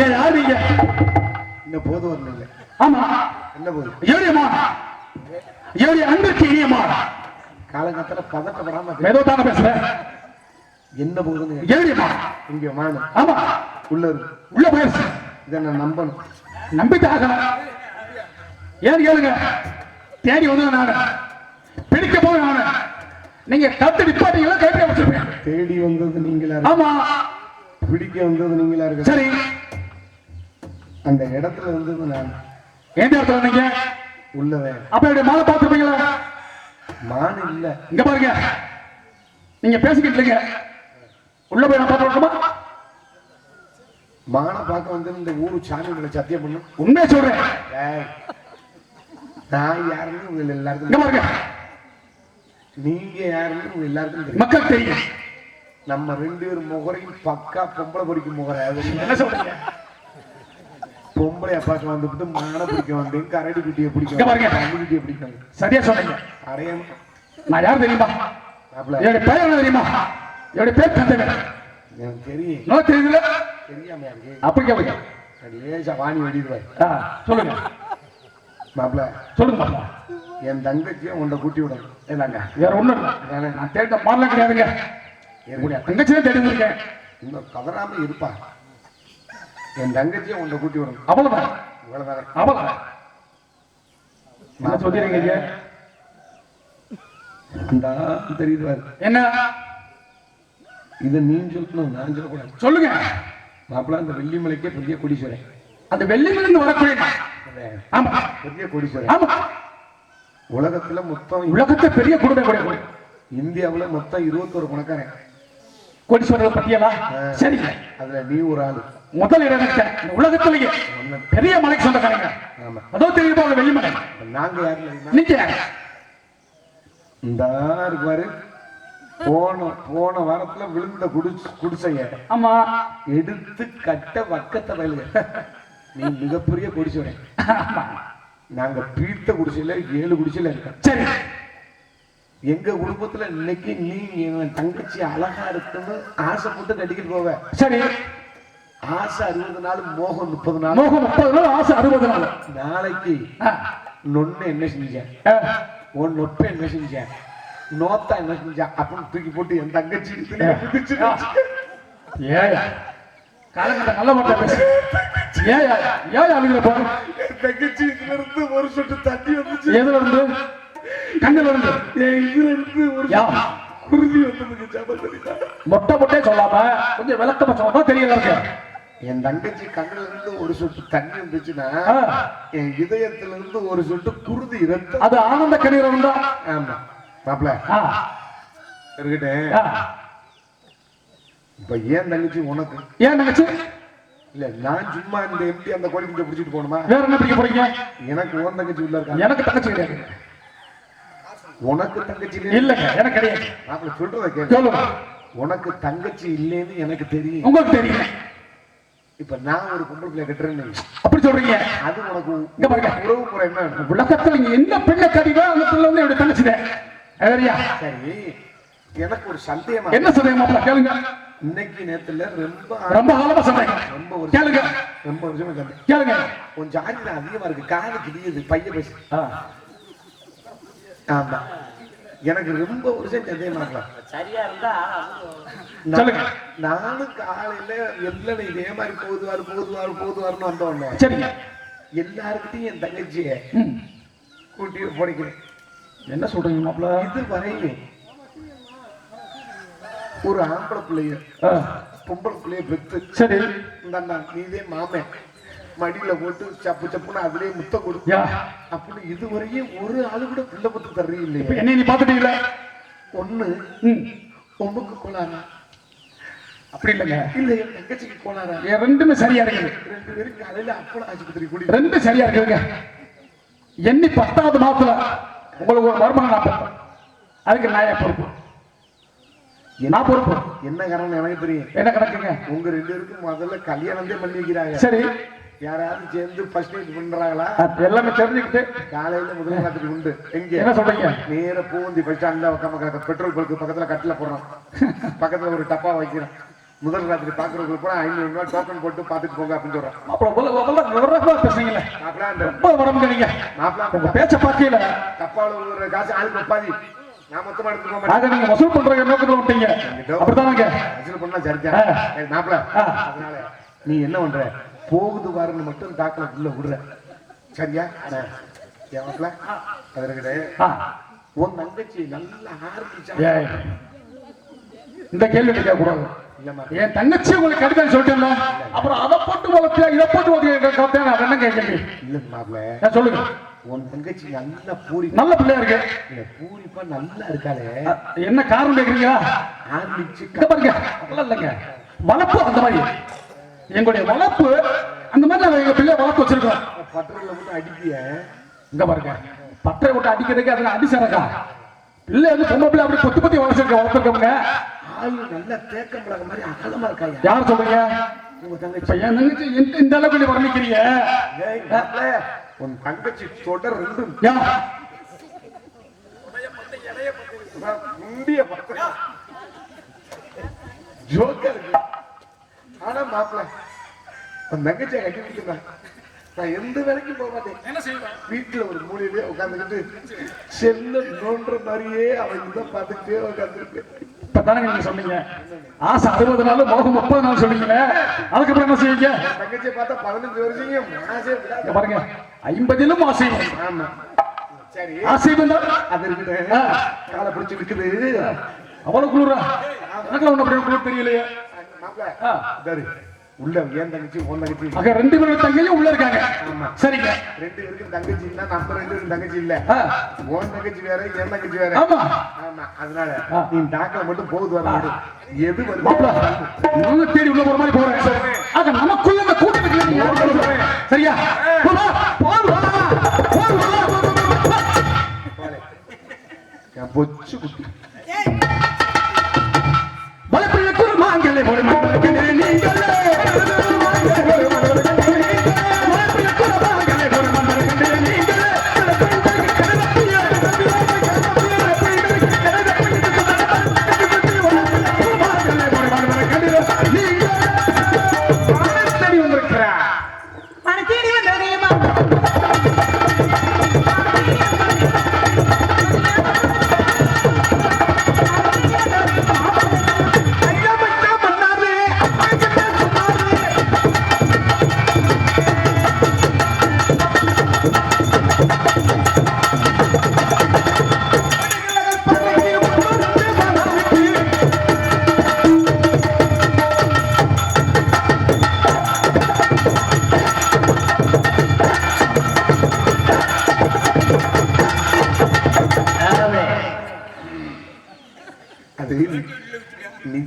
ஏன் யார் நீங்க? இன்னும் போது வரல ஆமா. என்ன போது ஏழியம்மா ஏழி அன்பிற்கு இனியம்மா காலங்கத்துல பதட்டப்படாம ஏதோ தானே பேசுறேன் என்ன போகுதுன்னு ஏழியம்மா இங்க மானு ஆமா. உள்ள உள்ள போயிருச்சு இதை நான் நம்பணும். ஆகணும் ஏன் கேளுங்க? தேடி வந்தது நானு. பிடிக்க போது நானு. நீங்க கத்து நிப்பாட்டீங்களா கைப்பி வச்சிருப்பேன் தேடி வந்தது நீங்களா ஆமா. பிடிக்க வந்தது நீங்களா இருக்கு சரி. அந்த இடத்துல இருந்தது நான் எந்த இடத்துல நீங்க உள்ளவே அப்ப இப்படி மாலை பார்த்துருப்பீங்களா? மான் இல்ல. இங்க பாருங்க. நீங்க பேசிக்கிட்டு இல்லைங்க உள்ள போய் நான் பார்த்துருக்கோமா மானை பார்க்க வந்து இந்த ஊரு சாமி சத்தியம் பண்ணும் உண்மையை சொல்றேன். நான் யாருன்னு உங்க இங்க எல்லாருக்கும் பாருங்க நீங்க யாருன்னு உங்க எல்லாருக்கும் மக்கள் தெரியும். நம்ம ரெண்டு பேர் முகரையும் பக்கா பொம்பளை பொறிக்கும் முகரை. என்ன சொல்றீங்க? பொம்பளை பார்க்க வந்துட்டு மானை பிடிக்க வந்து கரடி குட்டியை இங்க பிடிக்கும் பாருங்க. குட்டியை பிடிக்கும் சரியா சொன்னீங்க. அடையணும் நான் யார் தெரியுமா? என்னுடைய பெயர் என்ன தெரியுமா? என்னுடைய பேர் தந்தவன் எனக்கு தெரியும். நோ தெரியுதுல தெரியாம அப்படி அது லேசா வாணி வெடிடுவார் சொல்லுங்க. மாப்பிள சொல்லுங்க மாப்பிள. என் தங்கச்சியும் உன்னை கூட்டி விடணும் என்னங்க? வேற ஒண்ணும் இல்லை. நான் தேடின மாடலாம் கிடையாதுங்க. என்னுடைய தங்கச்சி தான் தேடி இருக்கேன் இன்னும் கதறாம இருப்பா. என் தங்கச்சியும் உன்னை கூட்டி விடணும் அவ்வளவுதான். இவ்வளவுதான். அவ்வளவுதான். ஐயா இந்த தெரியுது. என்ன? இதை நீ சொல்லணும் நான் சொல்லக்கூடாது. சொல்லுங்க. மாப்பிள அந்த வெள்ளிமலைக்கே பெரிய கொடிசுவரன் அந்த வெள்ளிமிலிருந்து வரக்கூடிய ஆமா. பெரிய கொடிசுவரன் ஆமா. உலகத்துல மொத்தம் உலகத்தை பெரிய குடும்பம் கூட இந்தியாவுல மொத்தம் இருபத்தொரு பணக்காரன். கோடீஸ்வரர் பத்தியலா சரிங்க. அதுல நீ ஒரு ஆளு. முதல் இடம் உலகத்திலேயே பெரிய மலைக்கு சொந்தக்காரங்க. அதோ தெரியுமா அந்த வெள்ளிமலை? நாங்க? நீங்க? இந்த பாரு. போன போன வாரத்துல விழுந்த குடிசை குடிசைய ஆமா. எடுத்து கட்ட வக்கத்தை வயலுக நீ மிகப்பெரிய குடிசுவரன் ஆமா. நாங்க பீத்த குடிசையில ஏழு குடிசையில இருக்கோம். சரி. எங்க குடும்பத்துல இன்னைக்கு நீ என் தங்கச்சி அழகா இருக்குன்னு ஆசைப்பட்டு கட்டிக்கிட்டு போவ. சரி. ஆசை அறுபது நாள் மோகம் முப்பது நாள். மோகம் முப்பது நாள் ஆசை அறுபது நாள். நாளைக்கு நொண்ணு என்ன செஞ்சேன்? உன் நொப்ப என்ன செஞ்சேன்? நோத்தா என்ன செஞ்சேன்? அப்படின்னு தூக்கி போட்டு என் தங்கச்சி ஏயா காலங்கட்ட நல்ல மட்டும் பேசு. ஏயா ஏயா அழுகிற போற என் தங்கச்சி இருந்து ஒரு சொட்டு தண்ணி வந்துச்சு. எதுல இருந்து? கண்ணுல இருந்து ஒரு குருதி வந்ததுக்கு மொட்டை மொட்டே சொல்லாம கொஞ்சம் விளக்கமா சொன்னா தெரியல இருக்கு என் தங்கச்சி கண்ணுல இருந்து ஒரு சொட்டு தண்ணி வந்துச்சுன்னா ஆ, என் இதயத்துல இருந்து ஒரு சொட்டு குருதி ரத்தம் அது ஆனந்த கண்ணீர் உண்டா ஆமா. இருக்கட்டும். ஆ. இப்ப ஏன் தங்கச்சி உனக்கு? ஏன் நினைச்சு இல்ல நான் சும்மா இந்த எம்டி அந்த கோழி குஞ்சை பிடிச்சிட்டு போகணுமா? வேற என்ன பிடிக்க போறீங்க? எனக்கு உன் தங்கச்சி உள்ள இருக்கா? எனக்கு தங்கச்சி கிடையாது. உனக்கு தங்கச்சி? இல்லங்க எனக்கு கிடையாது. மாப்பிள சொல்றத கேளு. சொல்லுங்க. உனக்கு தங்கச்சி இல்லைன்னு எனக்கு தெரியும். உங்களுக்கு தெரியும் இப்ப நான் ஒரு பொம்பளை பிள்ளை கட்டுறேன்னு வை. அப்படி சொல்றீங்க. அது உனக்கு இங்க பாருங்க. உறவு முறை என்ன? உலகத்துல இங்க என்ன பெண்ணை கடிதோ அந்த பிள்ளை வந்து என்னுடைய தங்கச்சிதான் சரியா? சரி. எனக்கு ஒரு சந்தேகமா என்ன மாப்பிள்ள? கேளுங்க. இன்னைக்கு நேத்துல ரொம்ப ரொம்ப காலமா சொல்றேங்க ரொம்ப ஒரு கேளுங்க. ரொம்ப வருஷமா சந்தேகம் கேளுங்க. ஜாதி தான் அதிகமா இருக்கு. காது கிடியுது பைய பேசு. ஆமா. எனக்கு ரொம்ப வருஷம் சந்தேகமா இருக்கலாம் சரியா இருந்தா சொல்லுங்க. நானும் காலையில எல்லாம் இதே மாதிரி போதுவாரு போதுவாரு போதுவாருன்னு வந்தோடனே சரிங்க. எல்லாருக்கிட்டையும் என் தங்கச்சிய. கூட்டி போடிக்கிறேன். என்ன சொல்றீங்க மாப்பிள்ள இது வரையும் ஒரு ஆம்பளை பிள்ளைய பொம்பளை பிள்ளைய பெத்து சரி. இந்தாண்டா நீதே மாமன். மடியில போட்டு சப்பு சப்புன்னு அதுலயே முத்தம் கொடு யா. அப்படின்னு இதுவரையும் ஒரு ஆளு கூட பிள்ளை பத்து இப்ப இல்லையே என்ன நீ பாத்துட்டீங்களா ஒண்ணு உமக்கு கோளாரா அப்படி இல்லைங்க. இல்ல என் தங்கச்சிக்கு கோளாரா என் ரெண்டுமே சரியா இருக்குது. ரெண்டு பேரும் காலையில அப்பள ஆஸ்பத்திரி கூடி. ரெண்டு சரியா இருக்குதுங்க. எண்ணி பத்தாவது மாசத்துல உங்களுக்கு ஒரு வருமானம் நான் அதுக்கு நான் ஏன் பொறுப்பு? நான் பொறுப்பு. என்ன காரணம் எனக்கு தெரியும்? என்ன கணக்குங்க? உங்க ரெண்டு பேருக்கும் முதல்ல கல்யாணமே பண்ணி வைக்கிறாங்க. சரி. யாராவது சேர்ந்து ஃபர்ஸ்ட் நைட் பண்றாங்களா? அது எல்லாமே தெரிஞ்சுக்கிட்டு. காலையில முதல் ராத்திரி உண்டு. எங்க? என்ன சொல்றீங்க? நேர பூந்தி பஸ் ஸ்டாண்ட்ல உட்காம பெட்ரோல் பல்க்கு பக்கத்துல கட்டில போடுறான் பக்கத்துல ஒரு டப்பா வைக்கிறான் முதல் ராத்திரி பாக்குறவங்களுக்கு கூட ஐநூறு ரூபாய் டோக்கன் போட்டு பாத்துட்டு போங்க அப்படின்னு சொல்றேன். அப்புறம் பேசுறீங்களே? அந்த ரொம்ப உடம்புங்க நீங்க உங்க பேச்ச பார்க்கல. கப்பால ஒரு காசு ஆளுக்கு பாதி நான் மொத்தமா எடுத்துக்க மாட்டேன் ஆக நீங்க வசூல் பண்ற நோக்கத்துல விட்டீங்க அப்படித்தானங்க? வசூல் பண்ணா சரிதான். அதனால நீ என்ன பண்ற? போகுது பாருன்னு மட்டும் தாக்கல உள்ள விடுற சரியா? ஆ. ஏன் மாப்பிள்ள அது இருக்கட்டே ஆ, உன் தங்கச்சி நல்லா ஆரம்பிச்சா இந்த கேள்வி கேட்க கூடாது. என் தங்கச்சி உங்களுக்கு கிடைக்காது சொல்லிட்டேன்ல. அப்புறம் அதை போட்டு வளர்த்தியா இதை போட்டு வளர்த்தியா நான் என்ன கேள்வி இல்ல மாப்பிள்ள சொல்லுங்க. உன் தங்கச்சி நல்லா பூரி நல்ல பிள்ளையா இருக்கு. இல்ல பூரிப்பா நல்லா இருக்காளே. என்ன காரணம் கேக்குறீங்களா? ஆரம்பிச்சு பாருங்க. இல்லைங்க. வளர்ப்பு அந்த மாதிரி. எங்களுடைய வளர்ப்பு அந்த மாதிரி நாங்க எங்க பிள்ளைய வளர்த்து வச்சிருக்கோம். பட்டறையில மட்டும் அடிப்பிய இங்க பாருங்க. பட்டை விட்டு அடிக்கிறதுக்கு அதுல அடி சரக்கா பிள்ளை வந்து பொம்பளை பிள்ளை அப்படி கொத்தி கொத்தி வளர்ச்சிருக்க வளர்த்துருக்கோங்க ஆளு நல்லா தேக்கம் பழக மாதிரி அகலமா இருக்காயா? யார் சொல்றீங்க? என் தங்கச்சி இந்த அளவுக்கு வர்ணிக்கிறீங்க? உன் தங்கச்சி தொடர் ரெண்டு யா, முண்டிய பக்கம் ஜோக்கா இருக்கு ஆனா மாப்பிள்ள உன் தங்கச்சியை கட்டி பிடிக்கிறேன் நான் எந்த வேலைக்கும் போக மாட்டேன். வீட்டுல ஒரு மூலையிலே உட்காந்துக்கிட்டு செல்ல நோன்ற மாதிரியே அவன் இதை பார்த்துக்கிட்டே உட்காந்துருப்பேன் இப்ப தானங்க நீங்க சொன்னீங்க. ஆசை அறுபது நாள் மோகம் முப்பது நாள் சொன்னீங்களே. அதுக்கப்புறம் என்ன செய்வீங்க? தங்கச்சியை பார்த்தா பதினஞ்சு வருஷம் பாருங்க. ஐம்பதிலும் ஆசை. ஆமா. சரி. ஆசை வந்தால் அது இருக்குது. காலை பிடிச்சி இருக்குது அவ்வளவு குளிரா? எனக்கு அப்படி குளிர் தெரியலையே. உள்ள என் தங்கச்சி உன் தங்கச்சி ரெண்டு பேரும் தங்கையும் உள்ள இருக்காங்க. ஆமா. சரிங்க. ரெண்டு பேருக்கும் தங்கச்சி இல்ல நம்ம ரெண்டு பேரும் தங்கச்சி இல்ல. உன் தங்கச்சி வேற என் தங்கச்சி வேற. ஆமா. ஆமா அதனால. நீ டாக்டர் மட்டும் போகுது வர. எது வருது தேடி உள்ள போற மாதிரி போறேன். ஆக நமக்குள்ள இந்த கூட்டத்துக்கு சரியா? பொச்சு குட்டி. வளப்பிள்ள குருமாங்களே ஒரு மண்டலத்திலே நீங்களே வளப்பிள்ள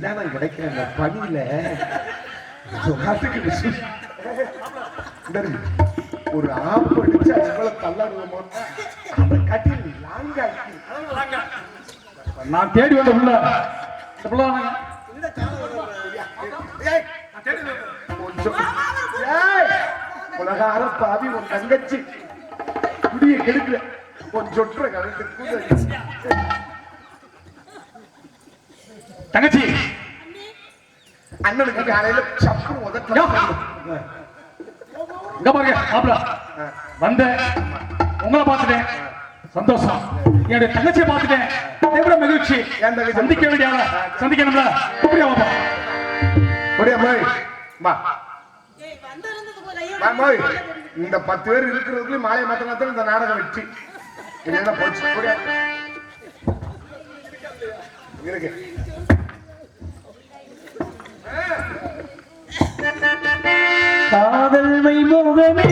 நிதானம் கிடைக்கிற அந்த பணியில? சுகாத்துக்கு விஷயம். இந்தாரு, ஒரு ஆப்பு அடிச்சு அவ்வளவு தள்ளாடுவோமோ? அதை கட்டி லாங்கா நான் தேடி வந்த உள்ள இந்த புள்ள தானங்க? கொஞ்சம். ஏய், உலகார பாவி உன் தங்கச்சி. குடிய கெடுக்கல உன் சொற்ற கலந்து தங்கச்சி. அண்ணனுக்கு காலையில சப்பு இங்க பாருங்க மாப்பிள. வந்த உங்களை பார்த்துட்டேன். சந்தோஷம். என்னுடைய தங்கச்சியை பார்த்துட்டேன். விட மகிழ்ச்சி. சந்திக்க வேண்டிய சந்திக்கணும்ல. அப்படியா பாப்பா அப்படியே போய் வா. இந்த பத்து பேர் இருக்கிறதுக்குள்ள மாலை மாத்திரம் இந்த நாடகம் வெற்றி இல்லைன்னா போச்சு? இருக்கு. காதல் மை முகமே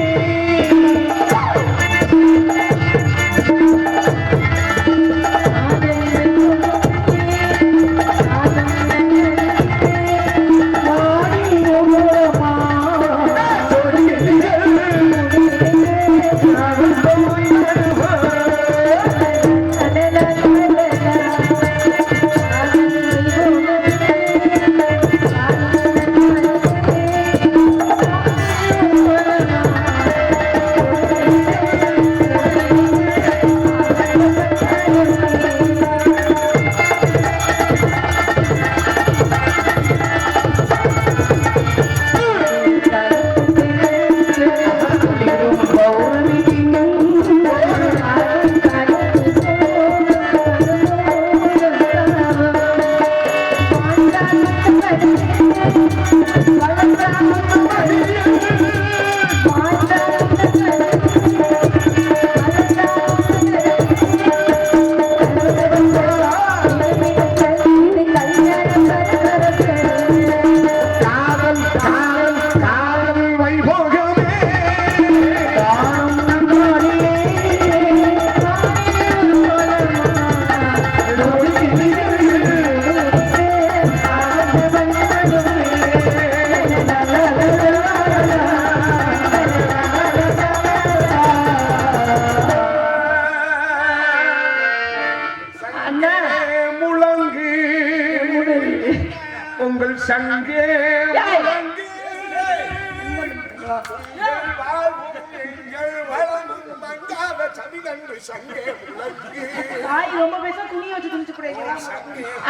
தாய் ரொம்ப பேச துணியை வச்சு துணிச்சு கூட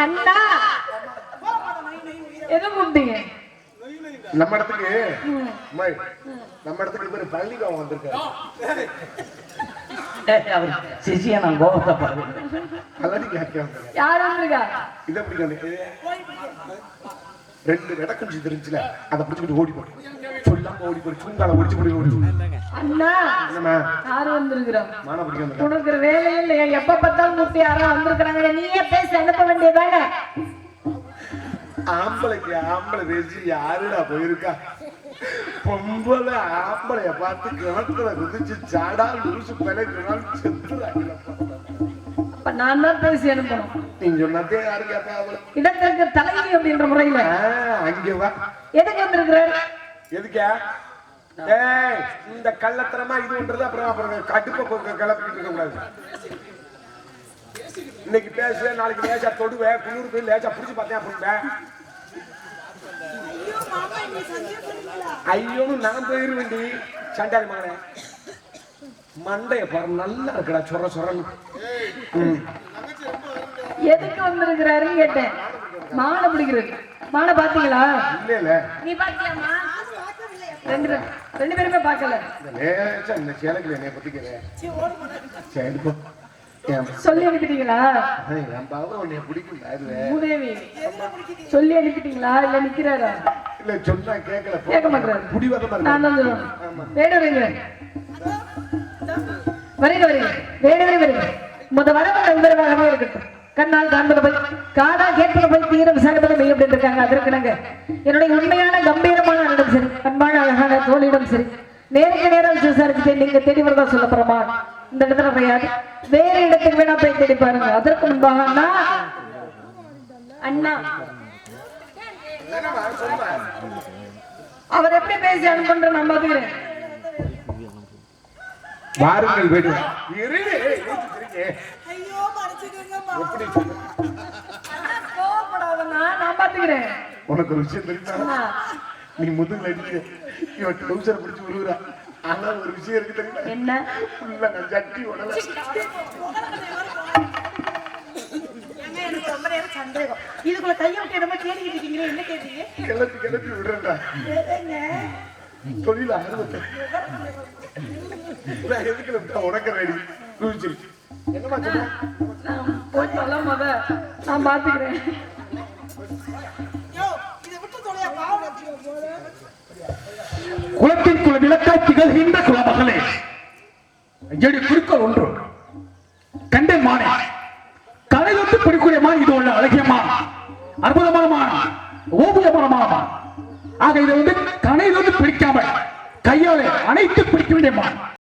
அண்ணா! எது கூப்பிட்டீங்க? நம்ம இடத்துக்கு அம்மா, நம்ம இடத்துக்கு பேரு பழனிகாவம் வந்திருக்காரு. அவர் சிஷியா நான் கோபத்தை பாருங்க கல்லடி கேட்க யார் வந்திருக்கா? இதை ரெண்டு விட குஞ்சு தெரிஞ்சுல அதை பிடிச்சிக்கிட்டு ஓடி போடு. சொல்லாம ஓடி போடு சுங்கால ஒடிச்சு போடு ஓடி அண்ணா யார் வந்திருக்கிறோம். உனக்கு இல்லையா? எப்ப பார்த்தாலும் கூப்பிட்டு யாரோ வந்திருக்கிறாங்க. நீயே பேசி அனுப்ப வேண்டியதானே? ஆம்பளைக்கு ஆம்பளை பேசி யாருடா போயிருக்கா? பொம்பளை ஆம்பளைய பார்த்து கிணத்துல குதிச்சு சாடா லூசு பிழைக்கிறான் செத்துறாங்க அப்ப நான் தான் பேசி அனுப்பணும். நீங்க சொன்னதே யாரு கேட்டா இடத்திற்கு தலைவி அப்படின்ற முறையில. ஆ, அங்க வா. எதுக்கு வந்திருக்கிறார்? எதுக்கா? ஏய் இந்த கள்ளத்தனமா இது பண்றது அப்புறம் அப்புறம் கடுப்ப போக்க கிளப்பிட்டு இருக்க கூடாது. இன்னைக்கு பேசுவேன் நாளைக்கு லேசா தொடுவேன் குளிர் போய் லேசா புடிச்சு பார்த்தேன் அப்படின்பேன் ஐயோன்னு நான் போயிருவேண்டி சண்டாளி மகனே. மண்டைய பாரு நல்லா இருக்குடா சொர சொரன்னு. எதுக்கு வந்திருக்கிறாருன்னு கேட்டேன். மானை பிடிக்கிறது. மானை பாத்தீங்களா இல்ல இல்ல நீ பாத்தியாமா ரெண்டு பேரும் ரெண்டு பேருமே பார்க்கல. லேசா இந்த பத்திக்கிறேன் சொல்லி அனுப்பிட்டீங்களா? என் பாவம் மூதேவி சொல்லி அனுப்பிட்டீங்களா? இல்ல நிக்கிறாரா? இல்ல சொன்னா கேட்கல கேட்க மாட்டாரு. புடிவாதமா நான் தான் சொல்லுவேன் வேடு வரீங்க வருங்க வருங்க. வேடு வரை வருங்க முத வரவங்க விவரமாகவே இருக்கட்டும். கண்ணால் காண்பது போய் காடா கேட்பது போய் தீர விசாரிப்பது மெய் அப்படின்னு இருக்காங்க அதற்கு நாங்க என்னுடைய உண்மையான கம்பீரமான அண்ணனும் சரி அன்பான அழகான தோழியிடம் சரி நேருக்கு நேரம் விசாரிச்சுட்டு நீங்க தேடி வரதா சொல்ல போறோமா? இந்த இடத்துல கிடையாது வேற இடத்துக்கு வேணா போய் தேடி பாருங்க. அதற்கு முன்பாக அண்ணா. அண்ணா? அவர் எப்படி பேசி அனுப்புன்ற நான் பாத்துக்கிறேன் வாருங்கள் வீடு. எப்படி? கோவப்படாதண்ணா நான் பாத்துக்கிறேன். உனக்கு ஒரு விஷயம் தெரியுமா? நீ முதுகுல அடிக்க. இவன் ட்ரௌசர் பிடிச்சு விழுகுறா ஆனா ஒரு விஷயம் இருக்கு தெரியுமா? என்ன? ஃபுல்லா நான் ஜட்டி உடல. இதுக்குள்ள கையை விட்டு என்னமோ தேடிக்கிட்டு இருக்கீங்களே என்ன கேட்டீங்க? கிளப்பி கிளப்பி விடுறேன்டா? தொழில ஆர்வத்தை எதுக்கு குளிச்சிரு. என்னமா நான் போய் சொல்ல முத நான் பாத்துக்கிறேன் குலத்தின் குல விளக்காய் திகழ்கின்ற குலமகளே எடி குறுக்கள் ஒன்று. கண்டை மானே. கலை வந்து பிடிக்கூடிய இது உள்ள அழகியமா அற்புதமான மான். ஓவியமான ஆக இதை வந்து கனையிலிருந்து பிடிக்காமல் கையாலே அனைத்து பிடிக்க வேண்டிய